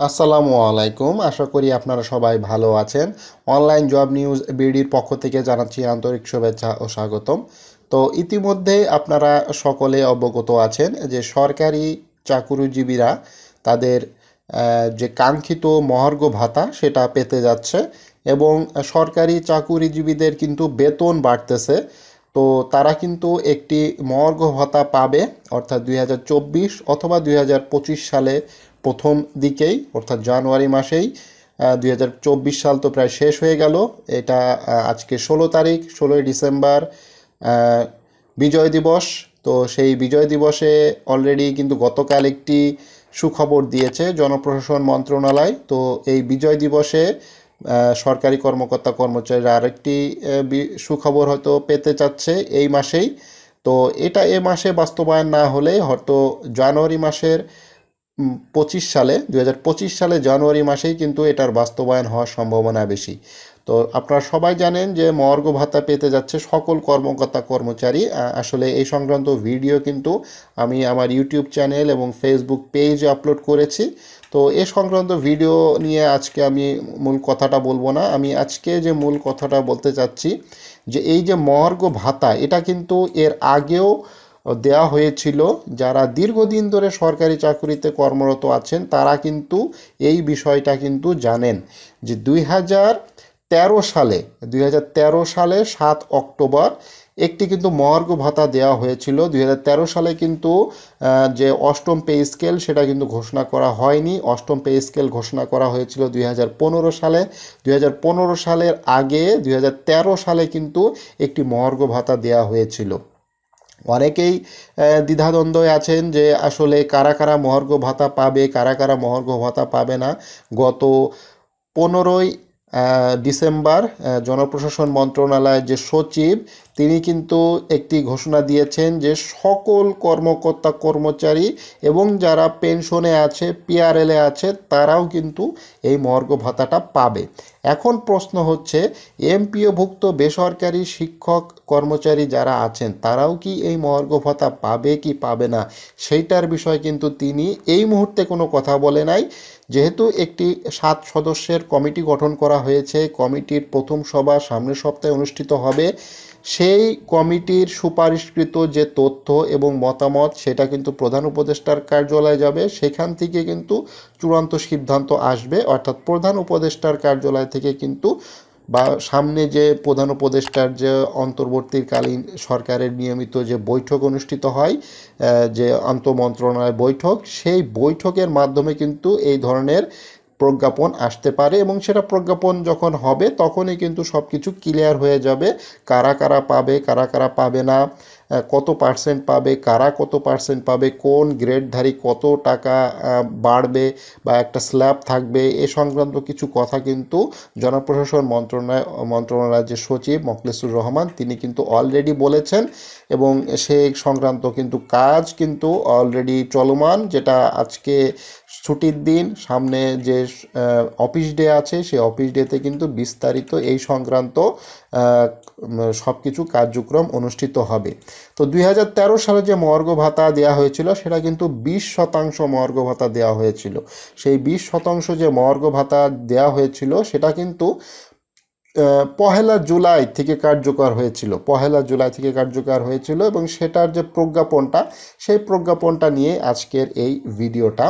আসসালামু আলাইকুম। আশা করি আপনারা সবাই ভালো আছেন। অনলাইন জব নিউজ বিডির পক্ষ থেকে জানাচ্ছি আন্তরিক শুভেচ্ছা ও স্বাগতম। তো ইতিমধ্যে আপনারা সকলে অবগত আছেন যে সরকারি চাকুরিজীবীরা তাদের যে কাঙ্ক্ষিত মহার্ঘ ভাতা সেটা পেতে যাচ্ছে এবং সরকারি চাকুরিজীবীদের কিন্তু বেতন বাড়তেছে। তো তারা কিন্তু একটি মহার্ঘ ভাতা পাবে অর্থাৎ দুই হাজার চব্বিশ অথবা দুই হাজার পঁচিশ সালে প্রথম দিকেই, অর্থাৎ জানুয়ারি মাসেই দুই হাজার চব্বিশ সাল তো প্রায় শেষ হয়ে গেল। এটা আজকে ষোলো তারিখ, ষোলোই ডিসেম্বর বিজয় দিবস। তো সেই বিজয় দিবসে অলরেডি কিন্তু গতকাল একটি সুখবর দিয়েছে জনপ্রশাসন মন্ত্রণালয়। তো এই বিজয় দিবসে সরকারি কর্মকর্তা কর্মচারীরা আরেকটি সুখবর হয়তো পেতে চাচ্ছে এই মাসেই। তো এটা এ মাসে বাস্তবায়ন না হলে হয়তো জানুয়ারি মাসের পঁচিশ সালে দু হাজার পঁচিশ সালে জানুয়ারি মাসেই কিন্তু এটার বাস্তবায়ন হওয়ার সম্ভাবনা বেশি। তো আপনারা সবাই জানেন যে মর্গ ভাতা পেতে যাচ্ছে সকল কর্মকর্তা কর্মচারী। আসলে এই সংক্রান্ত ভিডিও কিন্তু আমি আমার ইউটিউব চ্যানেল এবং ফেসবুক পেজে আপলোড করেছি। তো এ সংক্রান্ত ভিডিও নিয়ে আজকে আমি মূল কথাটা বলব না। আমি আজকে যে মূল কথাটা বলতে চাচ্ছি যে এই যে মহার্ঘ ভাতা, এটা কিন্তু এর আগেও দেওয়া হয়েছিল, যারা দীর্ঘদিন ধরে সরকারি চাকরিতে কর্মরত আছেন, তারা কিন্তু এই বিষয়টা কিন্তু জানেন যে দুই তেরো সালে, দুই তেরো সালে সাত অক্টোবর একটি কিন্তু মহার্ঘ ভাতা দেওয়া হয়েছিল। দুই হাজার তেরো সালে কিন্তু যে অষ্টম পে স্কেল, সেটা কিন্তু ঘোষণা করা হয়নি। অষ্টম পে স্কেল ঘোষণা করা হয়েছিল দুই হাজার পনেরো সালে। দুই হাজার পনেরো সালের আগে দুই হাজার তেরো সালে কিন্তু একটি মহার্ঘ ভাতা দেওয়া হয়েছিল। অনেকেই দ্বিধাদ্বন্দ্বে আছেন যে আসলে কারা কারা মহার্ঘ ভাতা পাবে, কারা কারা মহার্ঘ ভাতা পাবে না। গত পনেরোই ডিসেম্বর জনপ্রশাসন মন্ত্রণালয়ের যে সচিব, তিনি কিন্তু একটি ঘোষণা দিয়েছেন যে সকল কর্মকর্তা কর্মচারী এবং যারা পেনশনে আছে পিআরএলে আছে, তারাও কিন্তু এই মর্গ ভাতাটা পাবে। এখন প্রশ্ন হচ্ছে, এমপিওভুক্ত বেসরকারি শিক্ষক কর্মচারী যারা আছেন, তারাও কি এই মর্গ ভাতা পাবে কি পাবে না? সেইটার বিষয় কিন্তু তিনি এই মুহূর্তে কোনো কথা বলে নাই। যেহেতু একটি সাত সদস্যের কমিটি গঠন করা হয়েছে, কমিটির প্রথম সভা সামনের সপ্তাহে অনুষ্ঠিত হবে। সেই কমিটির সুপারিশকৃত যে তথ্য এবং মতামত, সেটা কিন্তু প্রধান উপদেষ্টার কার্যালয়ে যাবে। সেখান থেকে কিন্তু চূড়ান্ত সিদ্ধান্ত আসবে। অর্থাৎ প্রধান উপদেষ্টার কার্যালয় থেকে কিন্তু বা সামনে যে প্রধান উপদেষ্টার যে অন্তর্বর্তীকালীন সরকারের নিয়মিত যে বৈঠক অনুষ্ঠিত হয় যে আন্তঃমন্ত্রণালয় বৈঠক, সেই বৈঠকের মাধ্যমে কিন্তু এই ধরনের প্রজ্ঞাপন আসতে পারে এবং সেটা প্রজ্ঞাপন যখন হবে তখনই কিন্তু সব কিছু ক্লিয়ার হয়ে যাবে। কারা কারা পাবে, কারা কারা পাবে না কত পার্সেন্ট পাবে, কারা কত পার্সেন্ট পাবে, কোন গ্রেডধারী কত টাকা বাড়বে বা একটা স্ল্যাব থাকবে, এ সংক্রান্ত কিছু কথা কিন্তু জনপ্রশাসন মন্ত্রণালয়, মন্ত্রণালয়ের যে সচিব মখলেসুর রহমান, তিনি কিন্তু অলরেডি বলেছেন এবং সে সংক্রান্ত কিন্তু কাজ কিন্তু অলরেডি চলমান, যেটা আজকে ছুটির দিন, সামনে যে অফিস ডে আছে সেই অফিস ডেতে কিন্তু বিস্তারিত এই সংক্রান্ত সব কিছু কার্যক্রম অনুষ্ঠিত হবে। তো দুই হাজার তেরো সালে যে মর্গ ভাতা দেওয়া হয়েছিল, সেটা কিন্তু বিশ শতাংশ মর্গ ভাতা দেওয়া হয়েছিল। সেই বিশ শতাংশ যে মর্গ ভাতা দেওয়া হয়েছিল, সেটা কিন্তু পহেলা জুলাই থেকে কার্যকর হয়েছিল। পহেলা জুলাই থেকে কার্যকর হয়েছিল এবং সেটার যে প্রজ্ঞাপনটা, সেই প্রজ্ঞাপনটা নিয়ে আজকের এই ভিডিওটা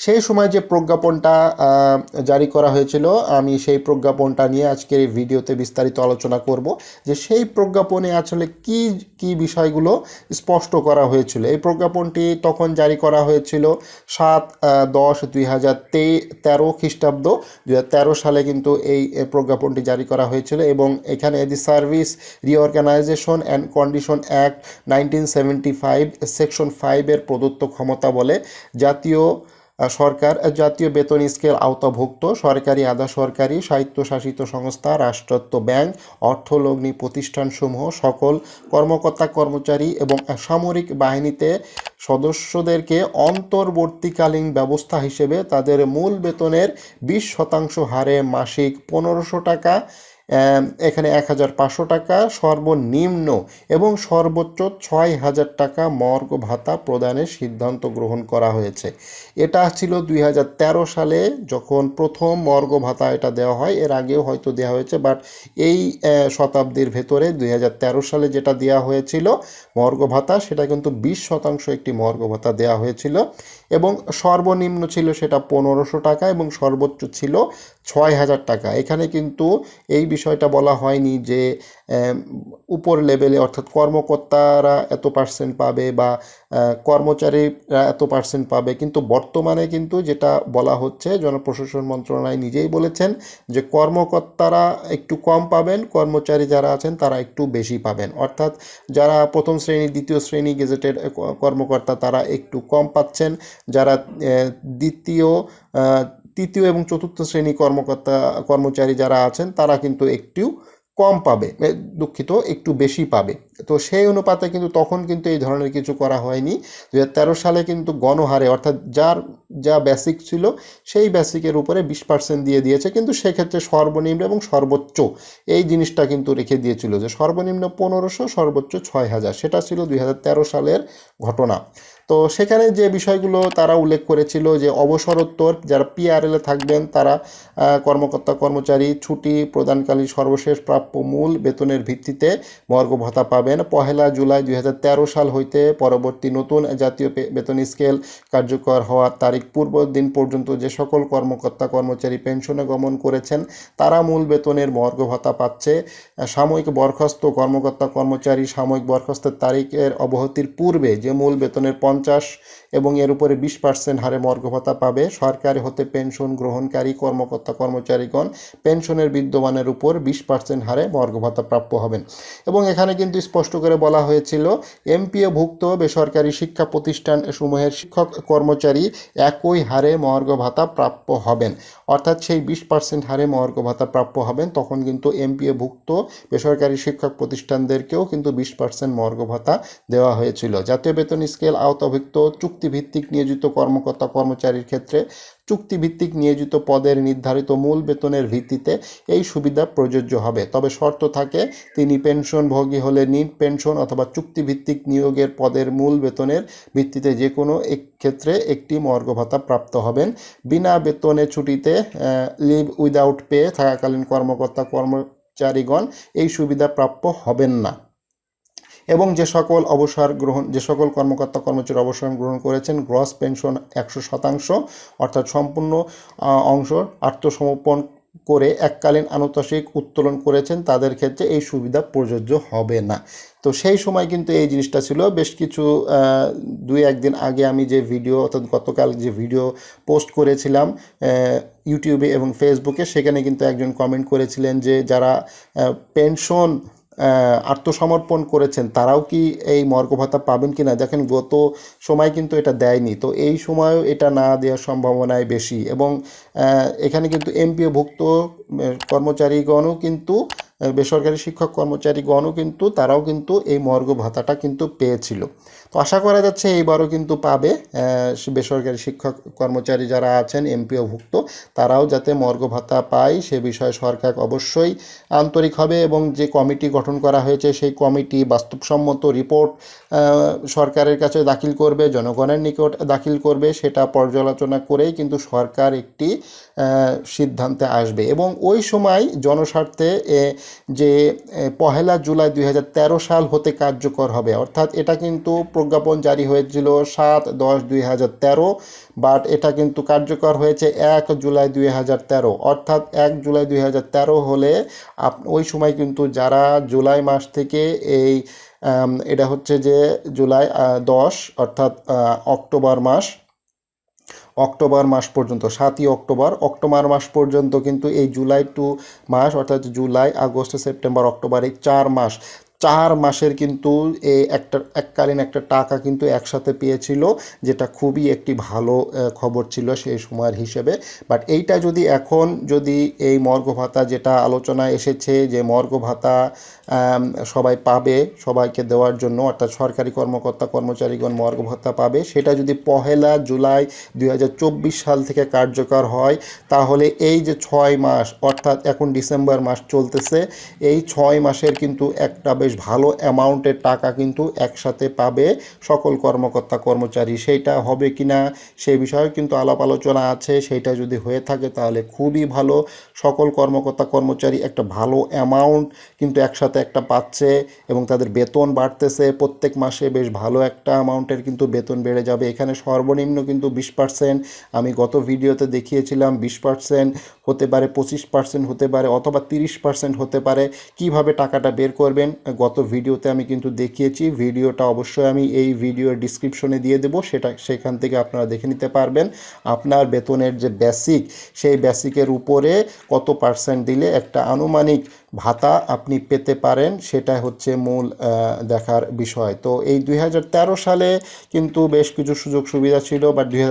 সেই সময় যে প্রজ্ঞাপনটা জারি করা হয়েছিল, আমি সেই প্রজ্ঞাপনটা নিয়ে আজকের এই ভিডিওতে বিস্তারিত আলোচনা করব যে সেই প্রজ্ঞাপনে আসলে কি কি বিষয়গুলো স্পষ্ট করা হয়েছিল। এই প্রজ্ঞাপনটি তখন জারি করা হয়েছিল সাত দশ দুই হাজার তেরো খ্রিস্টাব্দ। দুই হাজার তেরো সালে কিন্তু এই প্রজ্ঞাপনটি জারি করা হয়েছিল এবং এখানে the service reorganisation and condition act nineteen seventy five, section ফাইভের প্রদত্ত ক্ষমতা বলে জাতীয় সরকার জাতীয় বেতন স্কেল আওতাভুক্ত, সরকারি আধা সরকারি স্বায়ত্তশাসিত সংস্থা, রাষ্ট্রত্ব ব্যাংক, অর্থলগ্নি প্রতিষ্ঠানসমূহ, সকল কর্মকর্তা কর্মচারী এবং সামরিক বাহিনীতে সদস্যদেরকে অন্তর্বর্তীকালীন ব্যবস্থা হিসেবে তাদের মূল বেতনের বিশ শতাংশ হারে মাসিক পনেরোশো টাকা এখানে এক হাজার পাঁচশো টাকা সর্বনিম্ন এবং সর্বোচ্চ ছয় হাজার টাকা মর্গ ভাতা প্রদানের সিদ্ধান্ত গ্রহণ করা হয়েছে। এটা ছিল দুই হাজার তেরো সালে যখন প্রথম মর্গ ভাতা এটা দেওয়া হয়। এর আগেও হয়তো দেওয়া হয়েছে, বাট এই শতাব্দীর ভেতরে দুই হাজার তেরো সালে যেটা দেওয়া হয়েছিল মর্গ ভাতা, সেটা কিন্তু বিশ শতাংশ একটি মর্গ ভাতা দেওয়া হয়েছিল এবং সর্বনিম্ন ছিল সেটা পনেরোশো টাকা এবং সর্বোচ্চ ছিল ছয় হাজার টাকা। এখানে কিন্তু এই বিষয়টা বলা হয়নি যে উপর লেভেলে অর্থাৎ কর্মকর্তারা এত পার্সেন্ট পাবে বা কর্মচারীরা এত পার্সেন্ট পাবে। কিন্তু বর্তমানে কিন্তু যেটা বলা হচ্ছে, জনপ্রশাসন মন্ত্রণালয় নিজেই বলেছেন যে, কর্মকর্তারা একটু কম পাবেন, কর্মচারী যারা আছেন তারা একটু বেশি পাবেন। অর্থাৎ যারা প্রথম শ্রেণি, দ্বিতীয় শ্রেণি গেজেটেড কর্মকর্তা তারা একটু কম পাচ্ছেন। যারা দ্বিতীয় তৃতীয় এবং চতুর্থ শ্রেণি কর্মকর্তা, কর্মচারী যারা আছেন, তারা কিন্তু একটু কম পাবে দুঃখিত, একটু বেশি পাবে। তো সেই অনুপাতে কিন্তু তখন কিন্তু এই ধরনের কিছু করা হয়নি। দু সালে কিন্তু গণহারে, অর্থাৎ যার যা বেসিক ছিল, সেই বেসিকের উপরে বিশ পার্সেন্ট দিয়ে দিয়েছে। কিন্তু সেক্ষেত্রে সর্বনিম্ন এবং সর্বোচ্চ এই জিনিসটা কিন্তু রেখে দিয়েছিল যে সর্বনিম্ন পনেরোশো, সর্বোচ্চ ছয় হাজার। সেটা ছিল দুই হাজার তেরো সালের ঘটনা। তো সেখানে যে বিষয়গুলো তারা উল্লেখ করেছিল যে অবসরোত্তর যারা পিআরএলে থাকবেন, তারা কর্মকর্তা, কর্মচারী ছুটি প্রদানকালী সর্বশেষ প্রাপ্য মূল বেতনের ভিত্তিতে মর্গ ভাতা পাবেন। পহেলা জুলাই দুই হাজার তেরো সাল হইতে পরবর্তী নতুন জাতীয় বেতন স্কেল কার্যকর হওয়ার তারিখ পূর্ব দিন পর্যন্ত যে সকল কর্মকর্তা, কর্মচারী পেনশনে গমন করেছেন, তারা মূল বেতনের মর্গ ভাতা পাচ্ছে। সাময়িক বরখাস্ত কর্মকর্তা, কর্মচারী সাময়িক বরখাস্তের তারিখের অবহতির পূর্বে যে মূল বেতনের পঞ্চাশ এবং এর উপরে বিশ পার্সেন্ট হারে মর্গ ভাতা পাবে। সরকারি হতে পেনশন গ্রহণকারী কর্মকর্তা কর্মচারীগণ পেনশনের বিদ্যমানের উপর বিশ পার্সেন্ট হারে মর্গ ভাতা প্রাপ্য হবেন। এবং এখানে কিন্তু স্পষ্ট করে বলা হয়েছিল, এমপিওভুক্ত বেসরকারি শিক্ষা প্রতিষ্ঠান সমূহের শিক্ষক কর্মচারী একই হারে মর্গ ভাতা প্রাপ্য হবেন। অর্থাৎ সেই বিশ পার্সেন্ট হারে মর্গ ভাতা প্রাপ্য হবেন, তখন কিন্তু এমপিওভুক্ত বেসরকারি শিক্ষক প্রতিষ্ঠানদেরকেও কিন্তু বিশ পার্সেন্ট মর্গ ভাতা দেওয়া হয়েছিল। জাতীয় বেতন স্কেল আওতাভুক্ত চুক্তিভিত্তিক নিয়োজিত কর্মকর্তা কর্মচারীর ক্ষেত্রে চুক্তিভিত্তিক নিয়োজিত পদের নির্ধারিত মূল বেতনের ভিত্তিতে এই সুবিধা প্রযোজ্য হবে। তবে শর্ত থাকে, তিনি পেনশনভোগী হলে নিট পেনশন অথবা চুক্তিভিত্তিক নিয়োগের পদের মূল বেতনের ভিত্তিতে যে কোনো এক ক্ষেত্রে একটি মর্গ ভাতা প্রাপ্ত হবেন। বিনা বেতনে ছুটিতে লিভ উইদাউট পে থাকাকালীন কর্মকর্তা কর্মচারীগণ এই সুবিধা প্রাপ্য হবেন না। এবং যে সকল অবসর গ্রহণ, যে সকল কর্মকর্তা কর্মচারী অবসর গ্রহণ করেছেন, গ্রস পেনশন একশো শতাংশ, অর্থাৎ সম্পূর্ণ অংশ আত্মসমর্পণ করে এককালীন আনুতোষিক উত্তোলন করেছেন, তাদের ক্ষেত্রে এই সুবিধা প্রযোজ্য হবে না। তো সেই সময় কিন্তু এই জিনিসটা ছিল। বেশ কিছু দুই একদিন আগে আমি যে ভিডিও, অর্থাৎ গতকাল যে ভিডিও পোস্ট করেছিলাম ইউটিউবে এবং ফেসবুকে, সেখানে কিন্তু একজন কমেন্ট করেছিলেন যে যারা পেনশন আত্মসমর্পণ করেছেন, তারাও কি এই মর্গ ভাতা পাবেন কি না দেখেন, গত সময় কিন্তু এটা দেয়নি। তো এই সময়ও এটা না দেওয়ার সম্ভাবনায় বেশি। এবং এখানে কিন্তু এমপিওভুক্ত কর্মচারীগণও কিন্তু বেসরকারি শিক্ষক কর্মচারীগণও কিন্তু, তারাও কিন্তু এই মর্গ ভাতাটা কিন্তু পেয়েছিল। তো আশা করা যাচ্ছে এইবারও কিন্তু পাবে বেসরকারি শিক্ষক কর্মচারী যারা আছেন, এমপিওভুক্ত, তারাও যাতে মর্গ ভাতা পায়, সে বিষয়ে সরকার অবশ্যই আন্তরিক হবে এবং যে কমিটি গঠন করা হয়েছে, সেই কমিটি বাস্তবসম্মত রিপোর্ট সরকারের কাছে দাখিল করবে, জনগণের নিকট দাখিল করবে, সেটা পর্যালোচনা করেই কিন্তু সরকার একটি সিদ্ধান্তে আসবে। এবং ওই সময় জনস্বার্থে যে পহেলা জুলাই দুই হাজার তেরো সাল হতে কার্যকর হবে। অর্থাৎ এটা কিন্তু প্রজ্ঞাপন জারি হয়েছিল সাত দশ দুই বাট এটা কিন্তু কার্যকর হয়েছে এক জুলাই দুই হাজার তেরো। অর্থাৎ এক জুলাই দুই হাজার তেরো হলে ওই সময় কিন্তু যারা জুলাই মাস থেকে এই এটা হচ্ছে যে জুলাই দশ, অর্থাৎ অক্টোবর মাস। অক্টোবর মাস পর্যন্ত, সাতই অক্টোবর। অক্টোবর মাস পর্যন্ত কিন্তু এই জুলাই টু মাস, অর্থাৎ জুলাই, আগস্ট, সেপ্টেম্বর, অক্টোবর এই চার মাস চার মাসের কিন্তু এই একটা, এককালীন একটা টাকা কিন্তু একসাথে পেয়েছিল, যেটা খুবই একটি ভালো খবর ছিল সেই সময়ের হিসেবে। বাট এইটা যদি এখন যদি এই মর্গ ভাতা যেটা আলোচনায় এসেছে যে মর্গ ভাতা সবাই পাবে, সবাইকে দেওয়ার জন্য, অর্থাৎ সরকারি কর্মকর্তা, কর্মচারীগণ মর্গ ভাতা পাবে, সেটা যদি পহেলা জুলাই দু হাজার চব্বিশ সাল থেকে কার্যকর হয়, তাহলে এই যে ছয় মাস, অর্থাৎ এখন ডিসেম্বর মাস চলতেছে, এই ছয় মাসের কিন্তু একটা ভালো অ্যামাউন্টের টাকা কিন্তু একসাথে পাবে সকল কর্মকর্তা কর্মচারী। সেইটা হবে কিনা সেই বিষয়ে কিন্তু আলাপ আলোচনা আছে। সেইটা যদি হয়ে থাকে তাহলে খুবই ভালো। সকল কর্মকর্তা কর্মচারী একটা ভালো অ্যামাউন্ট কিন্তু একসাথে একটা পাচ্ছে এবং তাদের বেতন বাড়তেছে। প্রত্যেক মাসে বেশ ভালো একটা অ্যামাউন্টের কিন্তু বেতন বেড়ে যাবে। এখানে সর্বনিম্ন কিন্তু বিশ পার্সেন্ট আমি গত ভিডিওতে দেখিয়েছিলাম বিশ পার্সেন্ট হতে পারে, পঁচিশ পার্সেন্ট হতে পারে অথবা তিরিশ পার্সেন্ট হতে পারে। কীভাবে টাকাটা বের করবেন? গত ভিডিওতে আমি কিন্তু দেখিয়েছি। ভিডিওটা অবশ্যই আমি এই ভিডিওর ডিসক্রিপশনে দিয়ে দেবো। সেটা সেখান থেকে আপনারা দেখে নিতে পারবেন। আপনার বেতনের যে বেসিক সেই বেসিকের উপরে কত পার্সেন্ট দিলে একটা আনুমানিক ভাতা আপনি পেতে পারেন, সেটা হচ্ছে মূল দেখার বিষয়। তো এই দুই হাজার তেরো সালে কিন্তু বেশ কিছু সুযোগ সুবিধা ছিল বাট দুই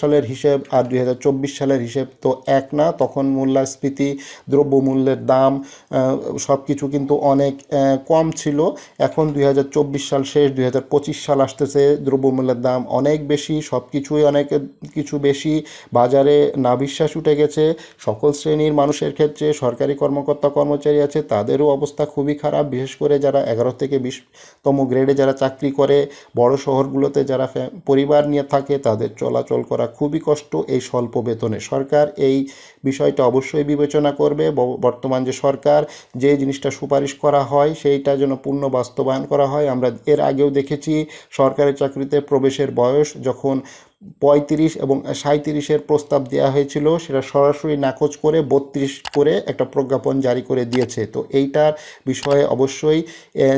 সালের হিসেব আর দুই হাজার চব্বিশ সালের হিসেব তো এক না। তখন মূল্যস্ফীতি, দ্রব্যমূল্যের দাম সব কিছু কিন্তু অনেক কম ছিল। এখন দুই হাজার চব্বিশ সাল শেষ, দুই হাজার পঁচিশ সাল আসতেছে, দ্রব্যমূল্যের দাম অনেক বেশি সব কিছুই অনেক, কিছু বেশি। বাজারে নাবিশ্বাস উঠে গেছে, সকল শ্রেণির মানুষের ক্ষেত্রে সরকারি কর্মকর্তা কর্মচারী আছে, তাদেরও অবস্থা খুবই খারাপ। বিশেষ করে যারা এগারো থেকে বিশতম গ্রেডে যারা চাকরি করে, বড় শহরগুলোতে যারা পরিবার নিয়ে থাকে, তাদের চলাচল করা খুবই কষ্ট এই স্বল্প বেতনে। সরকার এই বিষয়টা অবশ্যই বিবেচনা করবে। বর্তমান যে সরকার যে জিনিসটা সুপারিশ করা হয়, সেইটা যেন পূর্ণ বাস্তবায়ন করা হয়। আমরা এর আগেও দেখেছি, সরকারি চাকরিতে প্রবেশের বয়স যখন পঁয়ত্রিশ এবং সাঁত্রিশের প্রস্তাব দেওয়া হয়েছিল, সেটা সরাসরি নাকচ করে বত্রিশ করে একটা প্রজ্ঞাপন জারি করে দিয়েছে। তো এইটার বিষয়ে অবশ্যই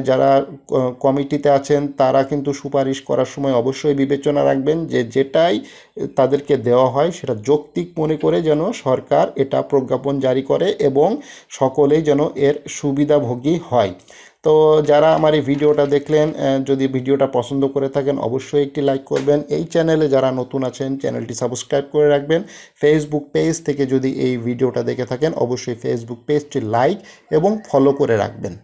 যারা কমিটিতে আছেন, তারা কিন্তু সুপারিশ করার সময় অবশ্যই বিবেচনা রাখবেন যে যেটাই তাদেরকে দেওয়া হয়, সেটা যৌক্তিক মনে করে যেন সরকার এটা প্রজ্ঞাপন জারি করে এবং সকলেই যেন এর সুবিধাভোগী হয়। তো যারা আমার এই ভিডিওটা দেখলেন যদি ভিডিওটা পছন্দ করে থাকেন, অবশ্যই একটি লাইক করবেন। এই চ্যানেলে যারা নতুন আছেন, চ্যানেলটি সাবস্ক্রাইব করে রাখবেন। ফেসবুক পেজ থেকে যদি এই ভিডিওটা দেখে থাকেন, অবশ্যই ফেসবুক পেজটি লাইক এবং ফলো করে রাখবেন।